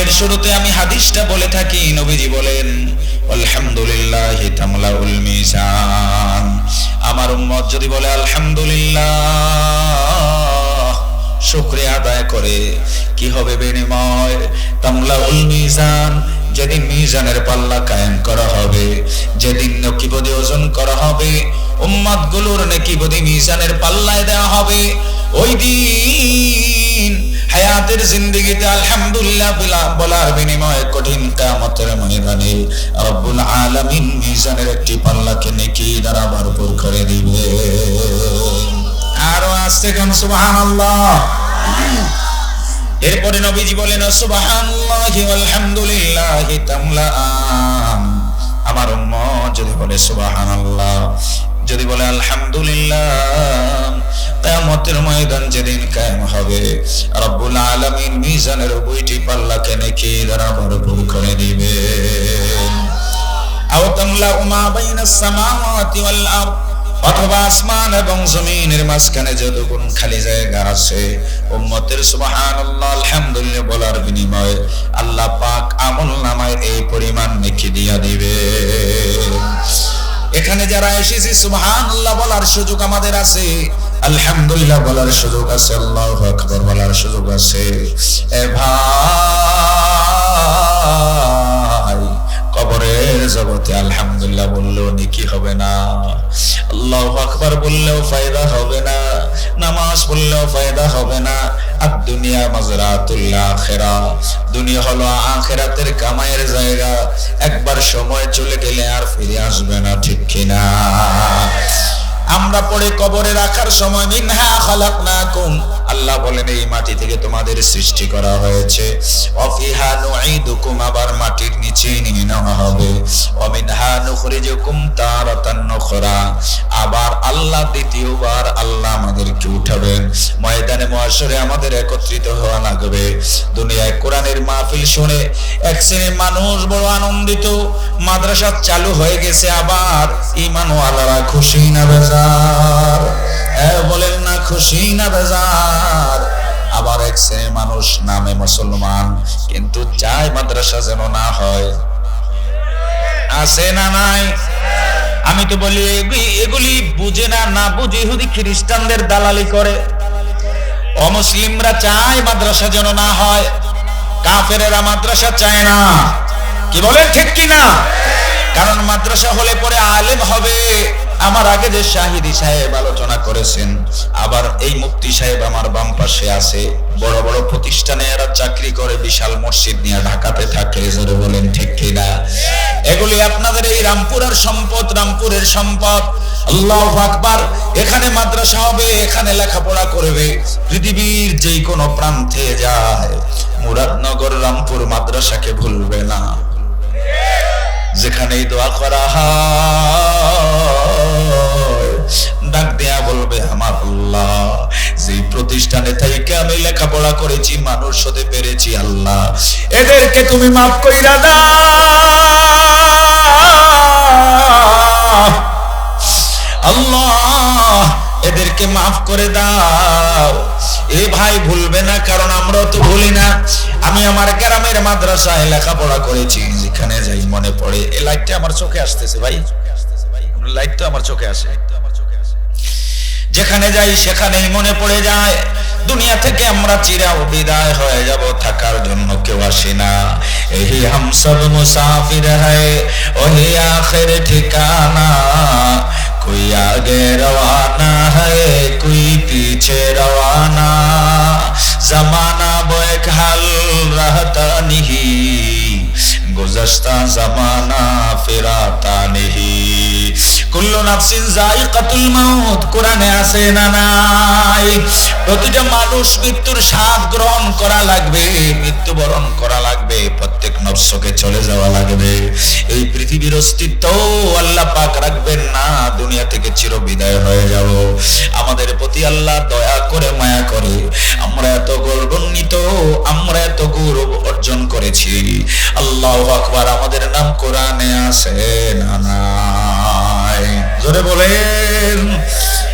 মাহফিলের শুরুতে আমি হাদিসটা বলে থাকি, নবীজি বলেন, আলহামদুলিল্লাহ তামলাউল মিজান। আমার উম্মত যদি বলে, আলহামদুলিল্লাহ, শুক্রিয়া আদায় করে, কি হবে বিনিময়? তামলাউল মিজান, যেদিন মিজানের পাল্লা কায়েম করা হবে, যেদিন নকিবদি ওজন করা হবে উম্মাদগুলোর নকিবদি মিজানের পাল্লায় দেওয়া হবে, ওই দিন হায়াতের জিন্দগিতে আলহামদুলিল্লাহ বিলা- বলার বিনিময়ে কঠিন কামতের ময়দানে রব্বুল আলামিন মিজানের একটি পাল্লাকে নেকি দ্বারা ভরপুর করে দিবে। আরও আসতে কেন? সুবহানাল্লাহ। এরপরে নবীজি বলেন, সুবহানাল্লাহি ওয়ালহামদুলিল্লাহি তামলাআন। আমার উম্মত যদি বলে, সুবহানাল্লাহ। যদি বলে, আলহামদুলিল্লাহ। কিয়ামতের ময়দান যেদিন কায়েম হবে। রব্বুল আলামিন মিজানের বইটি পাল্লাকে নেকি দ্বারা ভরপুর করে দিবে। আও তামলা মা বাইনাস সামাওয়াতি ওয়াল আরদ, অথবা আসমান এবং জমিনের মাঝখানে খালি জায়গা আছে, উম্মতের সুবহানাল্লাহ, আলহামদুলিল্লাহ বলার বিনিময়ে আল্লাহ পাক আমল নামায় এই পরিমাণ নেকি দিয়া দিবে। এখানে যারা এসেছি, সুবহানাল্লাহ বলার সুযোগ আমাদের আছে। আলহামদুলিল্লাহ বলার সুযোগ আছে, আল্লাহ আকবার বলার সুযোগ আছে। এ ভাই, কবরের জগতে আলহামদুলিল্লাহ বললেও নেকি হবে না। আল্লাহ আকবার বললেও ফায়দা হবে না। নামাজ পড়লেও ফায়দা হবে না। আর দুনিয়া মাজরাতুল আখেরা। দুনিয়া হলো আখিরাতের কামাইয়ের জায়গা। একবার সময় চলে গেলে আর ফিরে আসবে না, ঠিক কিনা? আমরা পড়ে কবরে রাখার সময় মিনহা খালাকনাকুম। আল্লাহ বলেন, এই মাটি থেকে তোমাদের সৃষ্টি করা হয়েছে। অফিহা নুঈদুকুম, আবার মাটির নিচে নিয়ে নেওয়া হবে। অমিনহা নুখরিজুকুম তারাতান নুখরা। আবার আল্লাহ দ্বিতীয়বার আল্লাহ আমাদেরকে উঠাবেন। ময়দানে মহাশরে আমাদের একত্রিত হওয়া লাগবে। দুনিয়ায় কোরআনের মাহফিল শুনে এক শ্রেণির মানুষ বড় আনন্দিত। মাদ্রাসা চালু হয়ে গেছে আবার ইমানওয়ালারা খুশি না বেজার? বলেন না খুশি না বেজার? আবার এক শ্রেণির মানুষ নামে মুসলমান, কিন্তু চায় মাদ্রাসা যেন না হয়। আছে না নাই? আমি তো বলি এগুলি- বুঝে না না বুঝে ইহুদি খ্রিস্টানদের দালালি করে। অমুসলিমরা চায় মাদ্রাসা যেন না হয়, কাফেরেরা মাদ্রাসা চায় না। কি বলেন, ঠিক কি না কারণ মাদ্রাসা হলে পরে আলেম হবে। আমার আগে যে শাহিদি সাহেব আলোচনা করেছেন, আবার এই মুফতি সাহেব আমার বাম পাশে আছে। বড় বড় প্রতিষ্ঠানে এরা চাকরি করে, বিশাল মসজিদ নিয়ে ঢাকাতে থাকে, জোরে বলেন, ঠিক কিনা? এগুলি আপনাদের এই রামপুরের সম্পদ রামপুরের সম্পদ। আল্লাহ আকবার, এখানে মাদ্রাসা হবে, এখানে লেখাপড়া করবে। পৃথিবীর যেই কোনো প্রান্তে যায়। মুরাদনগর, রামপুর মাদ্রাসাকে ভুলবে না। যেখানেই দোয়া করা ডাক দেয়া বলবে, আমার আল্লাহ যে প্রতিষ্ঠানে থেকে আমি লেখাপড়া করেছি, মানুষ হতে পেরেছি, আল্লাহ। এদেরকে তুমি মাফ কইরা দাও। এদেরকে মাফ করে দাও। এ ভাই ভুলবে না, কারণ আমরাও তো ভুলি না। আমি আমার গ্রামের মাদ্রাসায় লেখাপড়া করেছি, যেখানে যাই মনে পড়ে। এই লাইটটা আমার চোখে আসতেছে ভাই। লাইট তো আমার চোখে আসে। যেখানে যাই সেখানেই মনে পড়ে যায়। দুনিয়া থেকে আমরা চিরা বিদায় হয়ে যাব, থাকার জন্য কেউ আসি না। এই হাম সব মুসাফির হ্যায় ওহি আখের ঠিকানা। कोई आगे रवाना है कोई पीछे रवाना जमाना वो एक हाल रहता नहीं गुजश्ता जमाना फिराता नहीं কুল্লু নাফসিন যায়িকাতুল মাউত কোরআনে আছে না নাই প্রতিটা মানুষ মৃত্যুর স্বাদ গ্রহণ করা লাগবে মৃত্যুবরণ করা লাগবে প্রত্যেক নফসকে চলে যাওয়া লাগবে এই পৃথিবীর অস্তিত্ব আল্লাহ থেকে চির বিদায় হয়ে যাব। আমাদের প্রতি আল্লাহ দয়া করে মায়া করে। আমরা এত গর্বান্বিত, আমরা এত গৌরব অর্জন করেছি। আল্লাহ আকবার, আমাদের নাম কোরআনে আসে না জোরে বলেন।